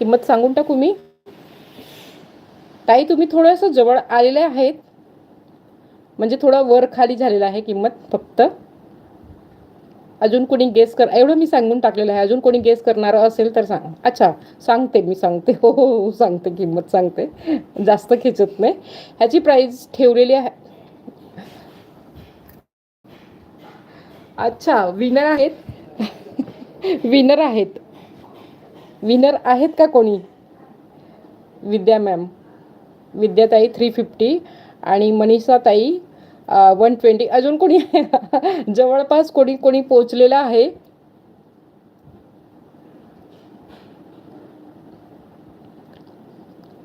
किंमत सांगून टाकू मी? ताई तुम्ही थोडंसं जवळ आलेले आहेत. म्हणजे थोडं वर खाली झालेलं आहे किंमत फक्त. अजून कोणी गेस कर एवढं मी सांगून टाकलेलं आहे. अजून कोणी गेस करणारं असेल तर सांग. अच्छा सांगते मी सांगते. हो हो हो सांगते किंमत सांगते. जास्त खेचत नाही. ह्याची प्राईज ठेवलेली आहे. अच्छा विनर आहेत. विनर आहेत. विनर आहेत का कोणी? विद्या मॅम विद्याताई थ्री फिफ्टी आणि मनीषाताई वन ट्वेंटी अजून कोणी जवळपास कोणी कोणी पोचलेलं आहे?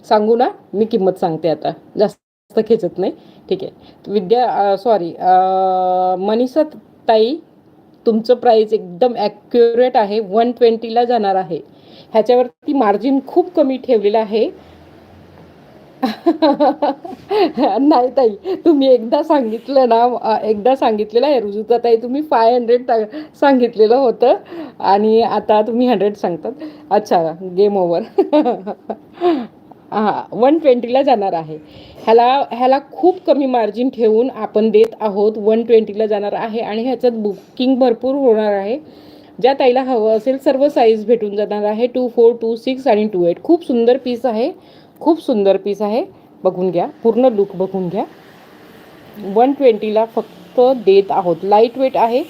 सांगू ना? मी किंमत सांगते आता. जास्त खेचत नाही. ठीक आहे. विद्या सॉरी मनीषा ताई तुमचं प्राईस एकदम ॲक्युरेट आहे. वन ट्वेंटीला जाणार आहे. ह्याच्यावरती मार्जिन खूप कमी ठेवलेलं आहे. नाही ताई तुम्ही एकदा सांगितलं ना एकदा सांगितलेलं आहे रुजुता ताई तुम्ही फाय हंड्रेड सांगितलेलं होतं आणि आता तुम्ही हंड्रेड सांगतात. अच्छा गेम ओव्हर हां वन ट्वेंटीला जाणार आहे. ह्याला ह्याला खूप कमी मार्जिन ठेवून आपण देत आहोत वन ट्वेंटीला जाणार आहे आणि ह्याच्यात बुकिंग भरपूर होणार आहे. ज्या ताईला हवं असेल सर्व साईज भेटून जाणार आहे. टू फोर टू सिक्स आणि टू एट खूप सुंदर पीस आहे. खूप सुंदर पीस आहे. बघून घ्या. पूर्ण लुक बघून घ्या. वन ट्वेंटीला फक्त देत आहोत. लाइट वेट आहे.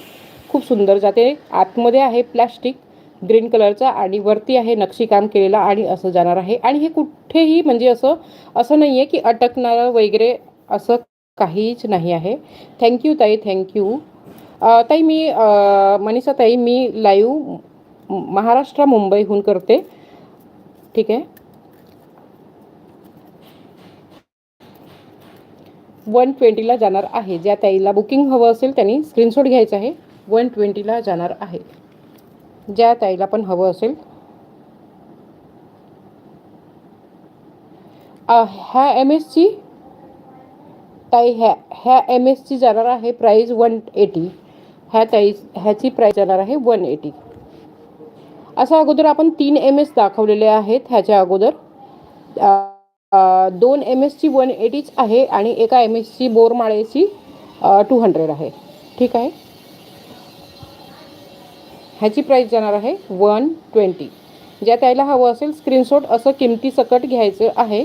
खूप सुंदर जाते. आतमध्ये आहे प्लॅस्टिक ग्रीन कलरचा आणि वरती आहे नक्षीकाम केलेला आणि असं जाणार आहे. आणि हे कुठेही म्हणजे असं असं नाही आहे की अटकणारं वगैरे असं काहीच नाही आहे. थँक्यू ताई. थँक्यू ताई मी मनीषा ताई मी लाईव्ह महाराष्ट्र मुंबईहून करते. ठीक आहे? वन ट्वेंटीला जाणार आहे. ज्या ताईला बुकिंग हवं असेल त्यांनी स्क्रीनशॉट घ्यायचा आहे. वन ट्वेंटीला जाणार आहे. ज्या ताईला पण हवं असेल. ह्या एम एसची ताई ह्या ह्या एम एसची जाणार आहे. प्राईज वन एटी ह्या ताई ह्याची प्राईज जाणार आहे वन एटी असं अगोदर आपण तीन एम एस दाखवलेले आहेत ह्याच्या अगोदर. दोन एम एसची वन एटीच आहे आणि एका एम एसची बोरमाळेची टू हंड्रेड आहे. ठीक आहे? ह्याची प्राईस जाणार आहे वन ट्वेंटी ज्या त्याला हवं असेल स्क्रीनशॉट असं किमती सकट घ्यायचं आहे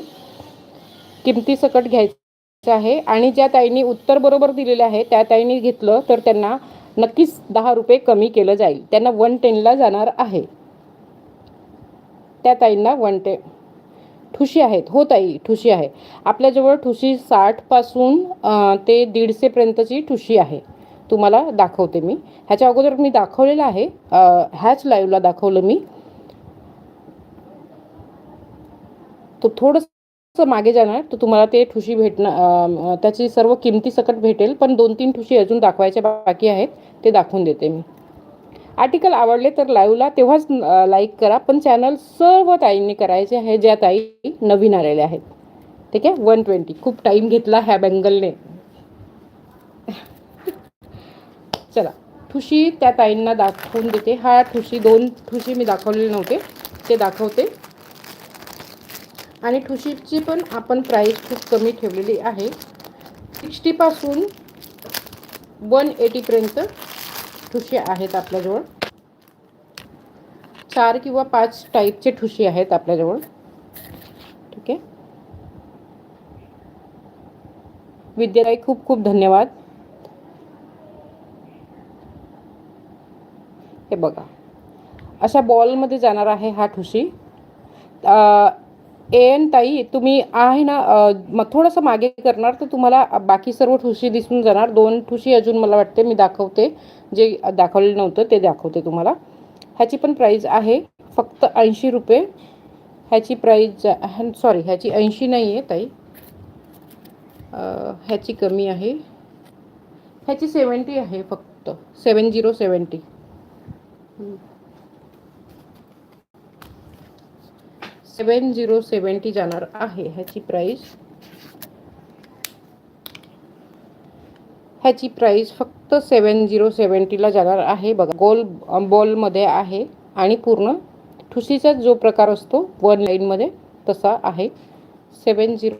किमती सकट घ्यायचं आहे आणि ज्या ताईंनी उत्तर बरोबर दिलेलं आहे त्या ताईंनी घेतलं तर त्यांना नक्कीच दहा रुपये कमी केलं जाईल. त्यांना वन टेनला जाणार आहे. त्या ताईंना वन टेन ठुशी आहेत. हो ताई ठुशी आहे. आपल्याजवळ ठुशी साठपासून ते दीडशेपर्यंतची ठुशी आहे. तुम्हाला दाखवते मी. ह्याच्या अगोदर मी दाखवलेलं आहे. ह्याच लाईव्हला दाखवलं मी. तो थोडंसं मागे जाणार तर तुम्हाला ते ठुशी भेटणं त्याची सर्व किमती सकट भेटेल पण दोन तीन ठुशी अजून दाखवायच्या बाकी आहेत ते दाखवून देते मी. आर्टिकल आवडले तर लाईव्हला तेव्हाच लाईक करा पण चॅनल सर्व ताईंनी करायचे आहे ज्या ताई नवीन आलेल्या आहेत. ठीक आहे? वन ट्वेंटी खूप टाईम घेतला ह्या बँगलने चला ठुशी त्या ताईंना दाखवून देते. हा ठुशी दोन ठुशी मी दाखवलेले नव्हते ते दाखवते. आणि ठुशीची पण आपण प्राईस खूप कमी ठेवलेली आहे. सिक्स्टीपासून वन एटीपर्यंत ठुशी आहेत आपल्याजवळ. चार किंवा पाच टाईपचे ठुशी आहेत आपल्याजवळ. ठीक आहे? विद्याराई खूप खूप धन्यवाद. हे बघा. अशा बॉलमध्ये जाणार आहे हा ठुशी. एन ताई तुम्ही आहे ना मग थोडंसं मागे करणार तर तुम्हाला बाकी सर्व ठुशी दिसून जाणार. दोन ठुशी अजून मला वाटते मी दाखवते. जे दाखवलेलं नव्हतं ते दाखवते तुम्हाला. ह्याची पण प्राईज आहे फक्त ऐंशी रुपये. ह्याची प्राईज सॉरी ह्याची ऐंशी नाही आहे ताई ह्याची कमी आहे. ह्याची सेवन्टी आहे फक्त. Seven zero seventy seven zero seventy जाणार आहे ह्याची प्राईस ह्याची प्राईस फक्त सेवन झिरो सेवन्टीला जाणार आहे. बघा गोल बॉलमध्ये आहे आणि पूर्ण ठुशीचा जो प्रकार असतो वन लाईनमध्ये तसा आहे. सेवन झिरो